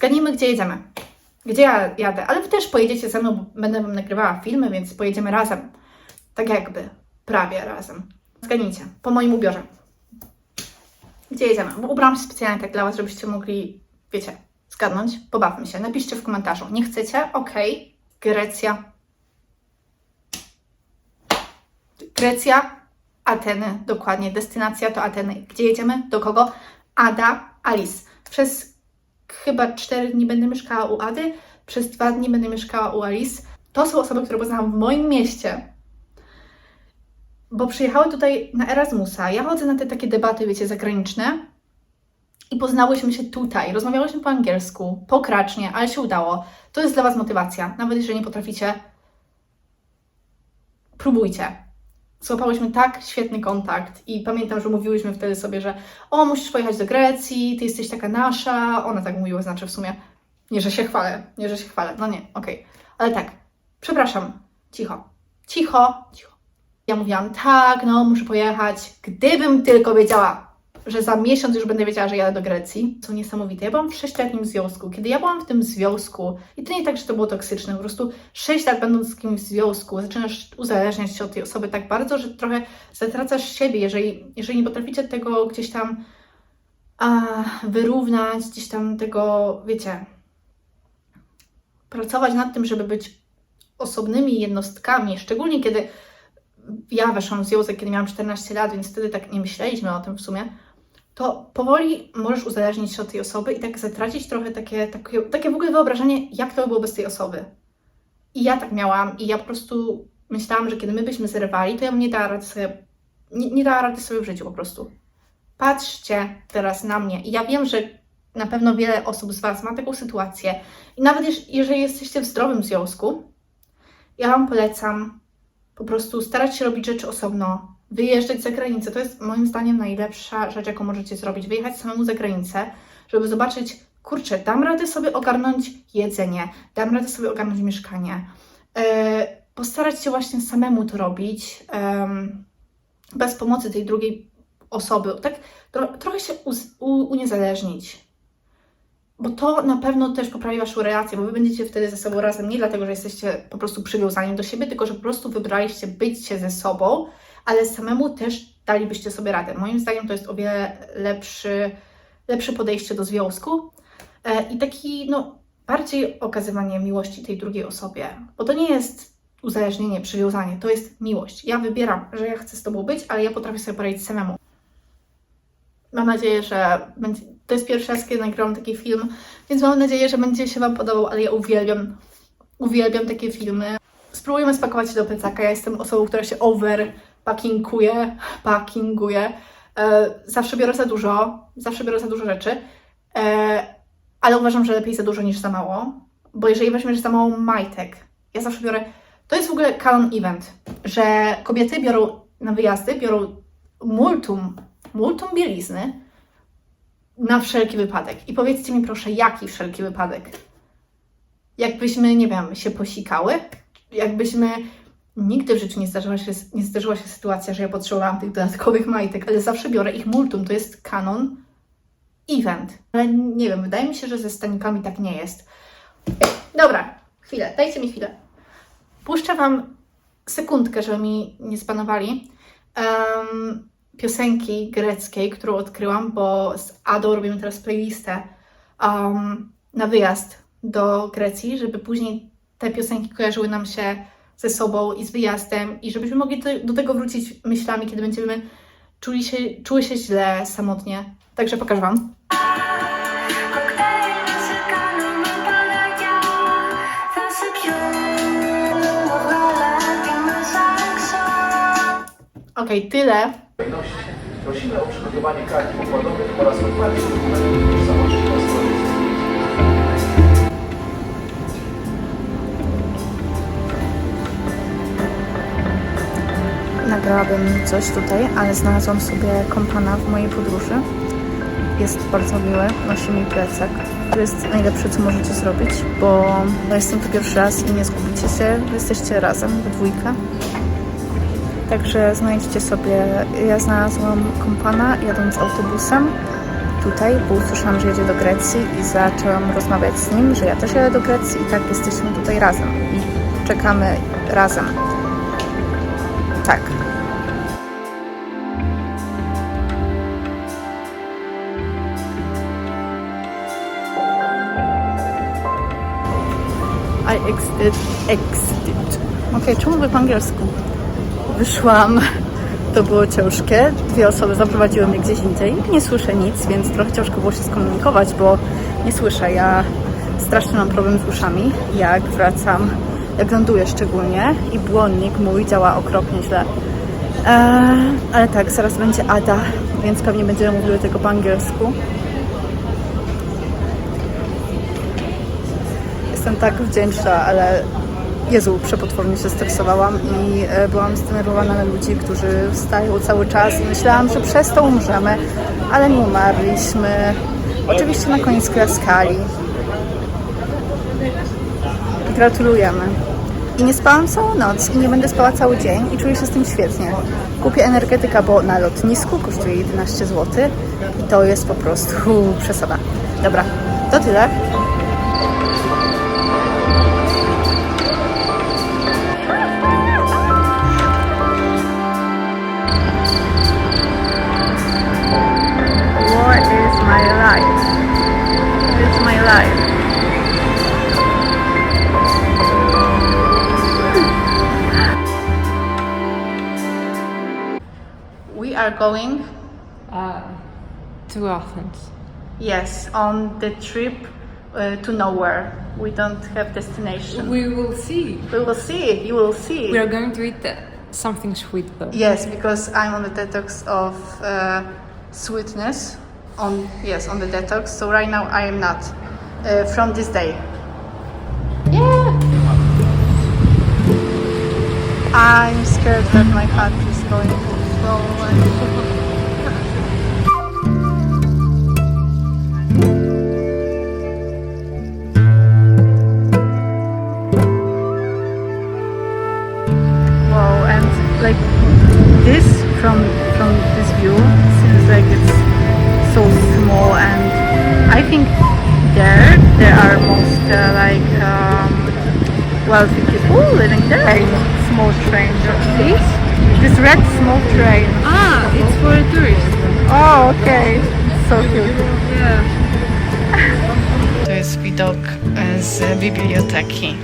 zgadnijmy, gdzie jedziemy. Gdzie ja jadę, ale wy też pojedziecie ze mną, bo będę wam nagrywała filmy, więc pojedziemy razem. Tak jakby, prawie razem. Zgadnijcie, po moim ubiorze. Gdzie jedziemy? Bo ubrałam się specjalnie tak dla was, żebyście mogli, wiecie, zgadnąć. Pobawmy się. Napiszcie w komentarzu. Nie chcecie? Okej. Grecja. Grecja, Ateny, dokładnie. Destynacja to Ateny. Gdzie jedziemy? Do kogo? Ada, Alice. Przez chyba 4 dni będę mieszkała u Ady, przez 2 dni będę mieszkała u Alice. To są osoby, które poznałam w moim mieście, bo przyjechały tutaj na Erasmusa. Ja chodzę na te takie debaty, wiecie, zagraniczne i poznałyśmy się tutaj. Rozmawiałyśmy po angielsku, pokracznie, ale się udało. To jest dla Was motywacja. Nawet jeżeli nie potraficie, próbujcie. Złapałyśmy tak świetny kontakt i pamiętam, że mówiłyśmy wtedy sobie, że o, musisz pojechać do Grecji, ty jesteś taka nasza. Ona tak mówiła, znaczy w sumie, nie, że się chwalę, nie, że się chwalę, no nie, okej. Ale tak, przepraszam, cicho, cicho, cicho. Ja mówiłam, tak, no, muszę pojechać, gdybym tylko wiedziała, że za miesiąc już będę wiedziała, że jadę do Grecji. Są niesamowite. Ja byłam w sześcioletnim związku. Kiedy ja byłam w tym związku, i to nie tak, że to było toksyczne, po prostu sześć lat będąc w kimś związku, zaczynasz uzależniać się od tej osoby tak bardzo, że trochę zatracasz siebie, jeżeli, jeżeli nie potraficie tego gdzieś tam a, wyrównać, gdzieś tam tego, wiecie, pracować nad tym, żeby być osobnymi jednostkami, szczególnie kiedy ja weszłam w związek, kiedy miałam 14 lat, więc wtedy tak nie myśleliśmy o tym w sumie, to powoli możesz uzależnić się od tej osoby i tak zatracić trochę takie, takie, takie w ogóle wyobrażenie, jak to by było bez tej osoby. I ja tak miałam i ja po prostu myślałam, że kiedy my byśmy zerwali, to ja bym nie dała rady sobie, nie, nie dała rady sobie w życiu po prostu. Patrzcie teraz na mnie i ja wiem, że na pewno wiele osób z Was ma taką sytuację i nawet jeż- jeżeli jesteście w zdrowym związku, ja Wam polecam po prostu starać się robić rzeczy osobno, wyjeżdżać za granicę. To jest moim zdaniem najlepsza rzecz, jaką możecie zrobić. Wyjechać samemu za granicę, żeby zobaczyć, kurczę, dam radę sobie ogarnąć jedzenie, dam radę sobie ogarnąć mieszkanie. E, postarać się właśnie samemu to robić, em, bez pomocy tej drugiej osoby. Tak tro, trochę się uniezależnić. Bo to na pewno też poprawi Waszą relację, bo Wy będziecie wtedy ze sobą razem nie dlatego, że jesteście po prostu przywiązani do siebie, tylko że po prostu wybraliście się ze sobą, ale samemu też dalibyście sobie radę. Moim zdaniem to jest o wiele lepszy, lepsze podejście do związku e, i taki, no, bardziej okazywanie miłości tej drugiej osobie, bo to nie jest uzależnienie, przywiązanie, to jest miłość. Ja wybieram, że ja chcę z Tobą być, ale ja potrafię sobie poradzić samemu. Mam nadzieję, że będzie, to jest pierwszy raz, kiedy nagrałam taki film, więc mam nadzieję, że będzie się Wam podobał, ale ja uwielbiam, uwielbiam takie filmy. Spróbujmy spakować się do plecaka. Ja jestem osobą, która się overpackinguje, packinguje. E, zawsze biorę za dużo, zawsze biorę za dużo rzeczy, e, ale uważam, że lepiej za dużo niż za mało, bo jeżeli weźmiesz za mało majtek, ja zawsze biorę, to jest w ogóle canon event, że kobiety biorą na wyjazdy, biorą multum, multum bielizny, na wszelki wypadek. I powiedzcie mi proszę, jaki wszelki wypadek? Jakbyśmy, nie wiem, się posikały, jakbyśmy nigdy w życiu nie zdarzyła się, nie zdarzyła się sytuacja, że ja potrzebowałam tych dodatkowych majtek, ale zawsze biorę ich multum, to jest kanon event. Ale nie wiem, wydaje mi się, że ze stanikami tak nie jest. Dobra, chwilę, dajcie mi chwilę. Puszczę Wam sekundkę, żeby mi nie spanowali. Em, piosenki greckiej, którą odkryłam, bo z Adą robimy teraz playlistę um, na wyjazd do Grecji, żeby później te piosenki kojarzyły nam się ze sobą i z wyjazdem i żebyśmy mogli do, do tego wrócić myślami, kiedy będziemy czuli się, czuły się źle, samotnie. Także pokażę Wam. Okej, tyle. kolejności prosimy o przygotowanie kart pokładowych oraz otwarcie dokumentów Nagrałabym coś tutaj, ale znalazłam sobie kompana w mojej podróży. Jest bardzo miły, nosi mi plecak. To jest najlepsze, co możecie zrobić, bo jestem tu pierwszy raz i nie zgubicie się. Jesteście razem, we dwójkę. Także znajdźcie sobie, ja znalazłam kompana jadąc autobusem tutaj, bo usłyszałam, że jedzie do Grecji i zaczęłam rozmawiać z nim, że ja też jadę do Grecji i tak jesteśmy tutaj razem i czekamy razem. Tak. I exited. Exited. Okej, czemu mówię po angielsku? Wyszłam. To było ciężkie. Dwie osoby zaprowadziły mnie gdzieś indziej. Nie słyszę nic, więc trochę ciężko było się skomunikować, bo nie słyszę. Ja strasznie mam problem z uszami, jak wracam, jak ląduję szczególnie i błonnik mój działa okropnie źle. Eee, ale tak, zaraz będzie Ada, więc pewnie będziemy mówiły tylko po angielsku. Jestem tak wdzięczna, ale Jezu, przepotwornie się stresowałam i e, byłam zdenerwowana na ludzi, którzy wstają cały czas i myślałam, że przez to umrzemy, ale nie umarliśmy. Oczywiście na koniec klaskali. Gratulujemy. I nie spałam całą noc i nie będę spała cały dzień i czuję się z tym świetnie. Kupię energetyka, bo na lotnisku kosztuje 11 zł i to jest po prostu przesada. Dobra, to tyle. Are going, Uh, to Athens. yes, on the trip uh, to nowhere. We don't have destination. We will see. We will see. You will see. We are going to eat uh, something sweet though. Yes, because I'm on the detox of uh, sweetness. On yes, on the detox. So right now I am not. Uh, from this day. Yeah. I'm scared that my heart is going Wow, and like this from from this view seems like it's so small and I think there there are most uh, like um, wealthy people living there. Small train, this this red small train. Ah, it's for a tourist. Oh, okay, so cute. Yeah. To jest widok z biblioteki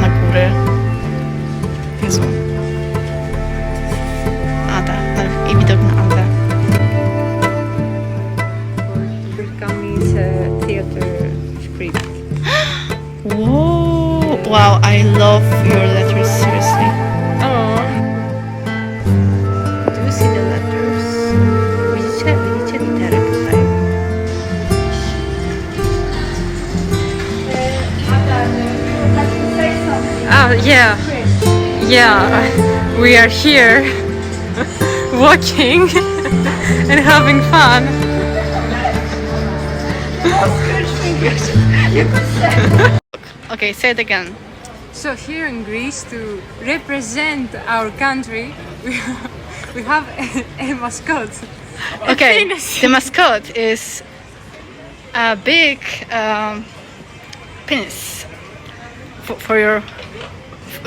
na góry. Jezu. Ada. I widok na Adę. Turkami's uh, theater script. Whoa! Wow, I love your yeah. Yeah. We are here walking and having fun. Okay, say it again. So here in Greece, to represent our country, we, we have a, a mascot. Okay, penis. the mascot is a big um, penis for, for your f- f-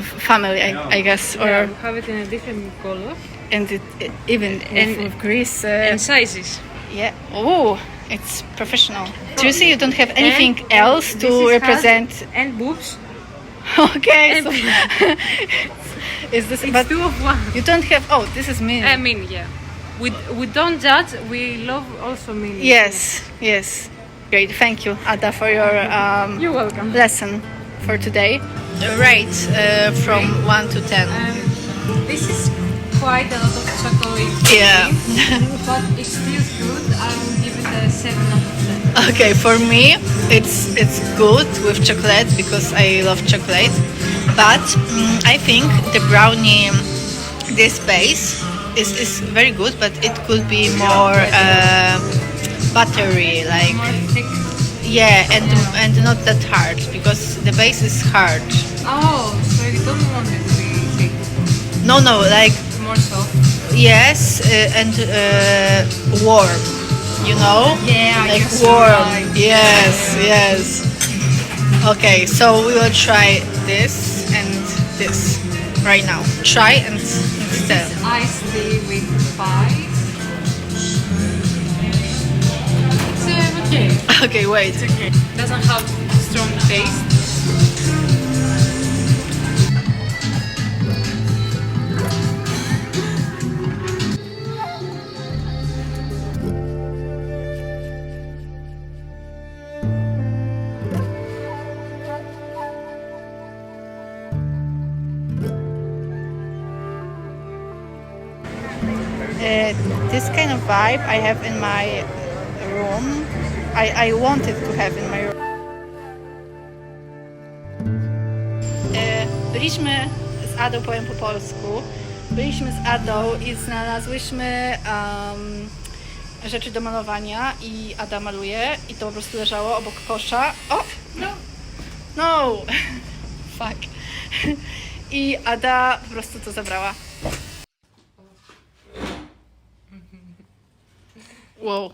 family, I, I guess, or Yeah, we have it in a different color and it, even And- with, Greece. Uh, and sizes. yeah. Oh, it's professional. Do you see? You don't have anything And- else and to represent. has- and boobs. okay. and- So is this? It's but two of one. you don't have. Oh, this is me. I mean, yeah. We, we don't judge. We love also meaning. yes. Yes. Great. Thank you, Ada, for your um, You're welcome. lesson for today. Rate uh, from 1 to 10. Um, this is quite a lot of chocolate. Yeah. but it feels good. I will give it a 7 out of 10. Okay, for me, it's it's good with chocolate because I love chocolate. But mm, I think the brownie, this base, is, is very good, but it could be more uh, buttery, like More thick. Yeah, and and not that hard because the base is hard. Oh, so you don't want it to be thick. No, no, like More soft. yes, uh, and uh, warm. you know? Yeah, I like warm. right. Yes, yes. Okay, so we will try this and this right now. Try and instead. Iced tea with spice. Okay. Okay, wait. Okay. Doesn't have strong taste. Uh, this kind of vibe I have in my room. I, I wanted to have in my room. E, Byliśmy z Adą, powiem po polsku, byliśmy z Adą i znalazłyśmy um, rzeczy do malowania i Ada maluje i to po prostu leżało obok kosza. O! No! No! Fuck. I Ada po prostu to zabrała. Whoa,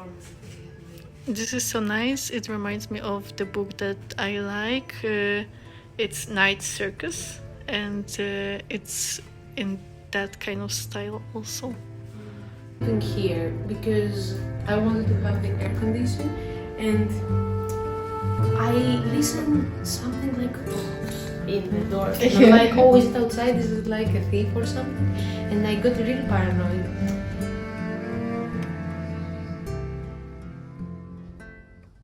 performance that they have made. This is so nice. It reminds me of the book that I like. Uh, it's Night Circus, and uh, it's in that kind of style also. Looking here because I wanted to have the air condition, and I listen something like in the door. And I'm like, oh, is it outside? Is it like a thief or something? And I got really paranoid.